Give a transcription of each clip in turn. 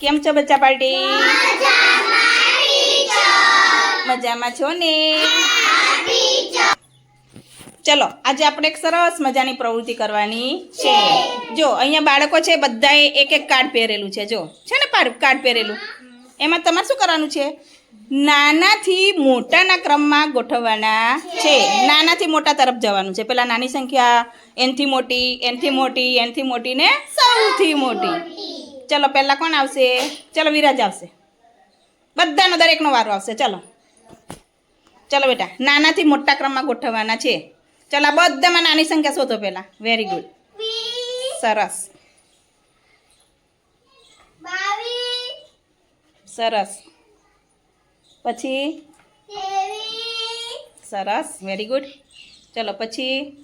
કેમ છો બચ્ચા પાર્ટી? મજામાં. છો ને? ચલો આજે આપણે એક સરસ મજાની પ્રવૃત્તિ કરવાની છે. જો અહીંયા બાળકો છે બધાએ એક એક કાર્ડ પહેરેલું છે. જો છે ને કાર્ડ પહેરેલું? એમાં તમારે શું કરવાનું છે? નાનાથી મોટાના ક્રમમાં ગોઠવવાના છે. નાનાથી મોટા તરફ જવાનું છે. પેલા નાની સંખ્યા એનથી મોટી એનથી મોટી એનથી મોટી ને સૌથી મોટી. ચલો, પહેલા કોણ આવશે? ચલો, વિરાજ આવશે. બધાનો દરેકનો વારો આવશે. ચલો. ચલો, બેટા. નાનાથી મોટા ક્રમમાં ગોઠવવાના છે. ચલો, આ બધામાં નાની સંખ્યા શોધો પહેલાં. વેરી ગુડ સરસ. સરસ. પછી? સરસ. વેરી ગુડ ચલો, પછી?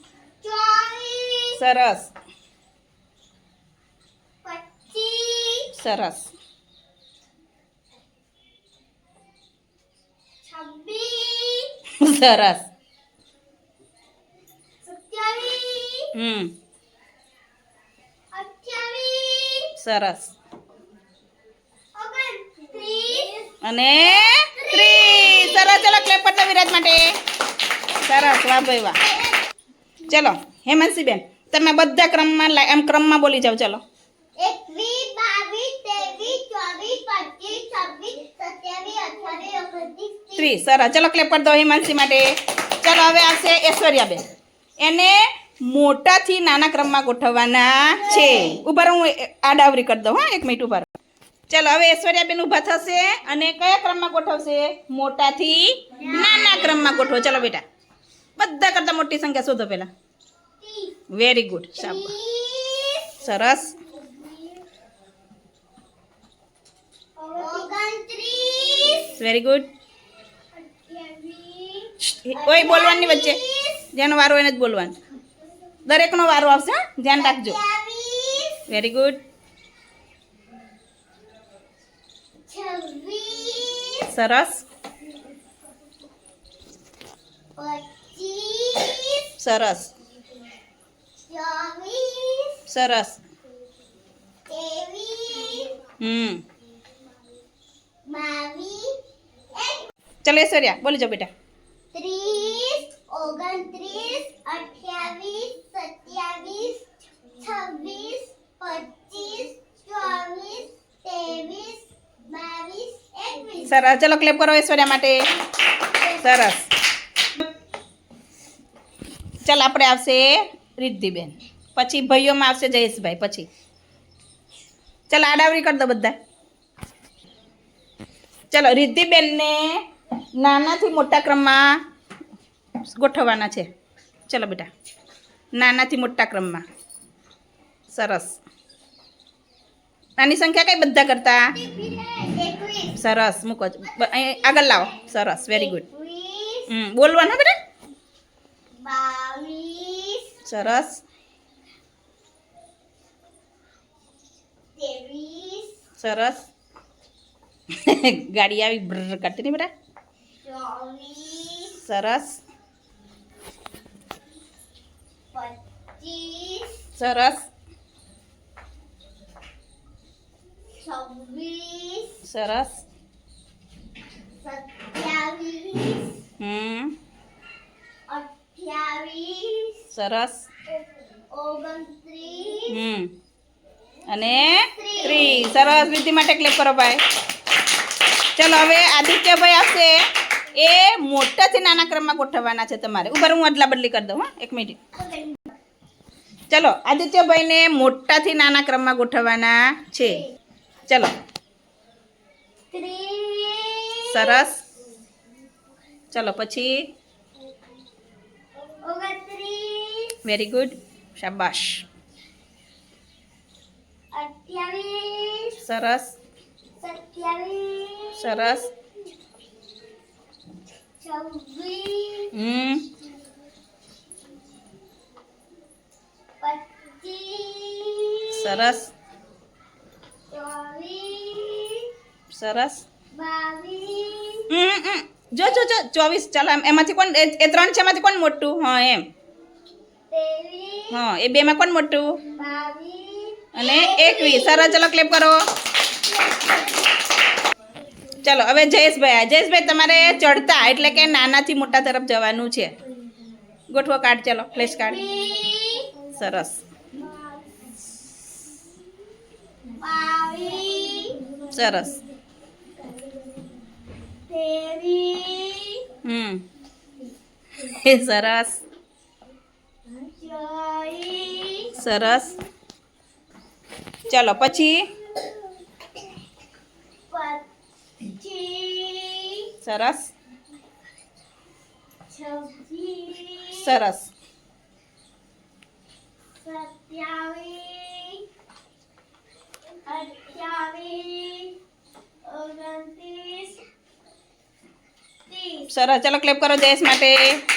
સરસ. સરસ સરસ હમ સરસ અને ત્રીસ સરસ ચલો ક્લેપ કરતો વિરાજ માટે. સરસ વાહ ભાઈ વાહ ચલો હેમાંશી બેન તમે બધા ક્રમમાં એમ ક્રમમાં બોલી જાઓ ચલો. એકવીસ બાવીસ ત્રેવીસ ચોવીસ પચીસ છવ્વીસ સત્યાવીસ અઠ્યાવીસ ઓગણત્રીસ ત્રીસ. સરસ. ચલો ક્લેપ કરી દો હિમાંશી માટે. ચલો હવે આવશે ઐશ્વર્યાબેન. એને મોટાથી નાના ક્રમમાં ગોઠવવાના છે. ઊભા હું આડાવરી કરી દઉં હા એક મિનિટ ઊભા ચાલો ચલો હવે ઐશ્વર્યાબેન ઊભા થશે અને કયા ક્રમમાં ગોઠવશે? મોટાથી નાના ક્રમમાં ગોઠવો. ચલો બેટા. બધા કરતાં મોટી સંખ્યા શોધો પહેલાં. વેરી ગુડ શાબાશ. સરસ ઓગણત્રીસ વેરી ગુડ કોઈ બોલવાની વચ્ચે. જેનો વારો એને જ બોલવાનું. દરેકનો વારો આવશે ધ્યાન રાખજો. વેરી ગુડ સરસ સરસ સરસ હમ બાવીસ ચલો ઐશ્વર્યા બોલી જાઓ બેટા. ત્રીસ ઓગણત્રીસ અઠ્યાવીસ સત્યાવીસ છવ્વીસ પચીસ ચોવીસ ત્રેવીસ બાવીસ એકવીસ. સરસ. ચલો ક્લેપ કરો ઐશ્વર્યા માટે. સરસ. ચાલ આપણે આવશે રિદ્ધિબેન. પછી ભાઈઓમાં આવશે જયેશભાઈ પછી. ચાલ આડાવરી કરી દો બધા. ચલો રિદ્ધિબેનને નાનાથી મોટા ક્રમમાં ગોઠવવાના છે. ચલો બેટા. નાનાથી મોટા ક્રમમાં. સરસ. નાની સંખ્યા કઈ બધા કરતા? સરસ. મૂકો. આગળ લાવો. સરસ. વેરી ગુડ હમ બોલવાનું બેટા. સરસ. સરસ. ગાડી આવી બ્ર કરતી નહીં બેટા. સરસ. સરસ. સરસ. હમ. સરસ. હમ. અને ત્રીસ. સરસ. વિધિ માટે ક્લિક કરો ભાઈ. ચલો હવે આદિત્યભાઈ આવશે. એ મોટાથી નાના ક્રમમાં ગોઠવવાના છે તમારે. ઉપર હું અદલા બદલી કરી દઉં, હા, એક મિનિટ. ચલો, આદિત્યભાઈને મોટાથી નાના ક્રમમાં ગોઠવવાના છે. ચલો. સરસ. ચલો, પછી. વેરી ગુડ શાબાશ. સરસ. સરસ. હમ. સરસ. સરસ. જો જો જો, ચોવીસ. ચાલો એમ- એમાંથી કોણ, એ ત્રણ છે, એમાંથી કોણ મોટું? હા, એમ. હા, એ બેમાં કોણ મોટું? અને એકવીસ. સરસ, ચલો ક્લેપ કરો. ચાલો, હવે જયેશભાઈ જયેશભાઈ તમારે ચડતા, એટલે કે નાનાથી મોટા તરફ જવાનું છે. ગોઠવો કાર્ડ ચાલો ફ્લેશ કાર્ડ સરસ. સરસ. હમ. સરસ. સરસ. ચાલો, પછી પચીસ સરસ. સરસ. સરસ. ચાલો ક્લેપ કરો જયેશ માટે.